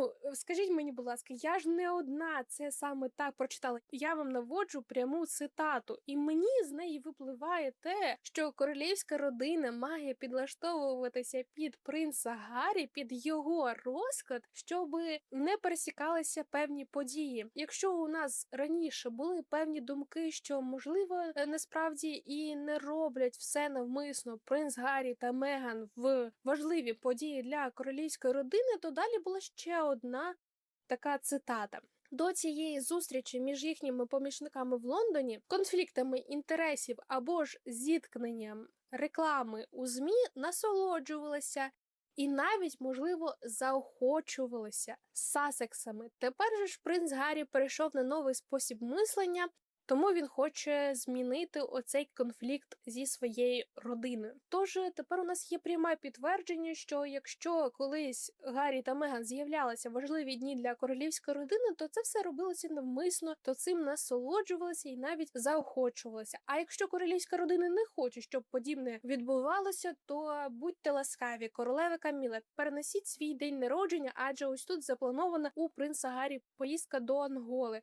know скажіть мені, будь ласка, я ж не одна це саме так прочитала. Я вам наводжу пряму цитату, і мені з неї випливає те, що королівська родина має підлаштовуватися під принца Гаррі, під його розклад, щоб не пересікалися певні події. Якщо у нас раніше були певні думки, що можливо е, насправді і не роблять все навмисно принц Гаррі та Меган в важливі події для королівської родини, то далі була ще одна така цитата. До цієї зустрічі між їхніми помічниками в Лондоні, конфліктами інтересів або ж зіткненням реклами у ЗМІ насолоджувалися і навіть, можливо, заохочувалися сасексами. Тепер же ж принц Гаррі перейшов на новий спосіб мислення, тому він хоче змінити оцей конфлікт зі своєю родиною. Тож тепер у нас є пряме підтвердження, що якщо колись Гаррі та Меган з'являлися важливі дні для королівської родини, то це все робилося навмисно, то цим насолоджувалися і навіть заохочувалися. А якщо королівська родина не хоче, щоб подібне відбувалося, то будьте ласкаві, королева Каміла, перенесіть свій день народження, адже ось тут запланована у принца Гаррі поїздка до Анголи.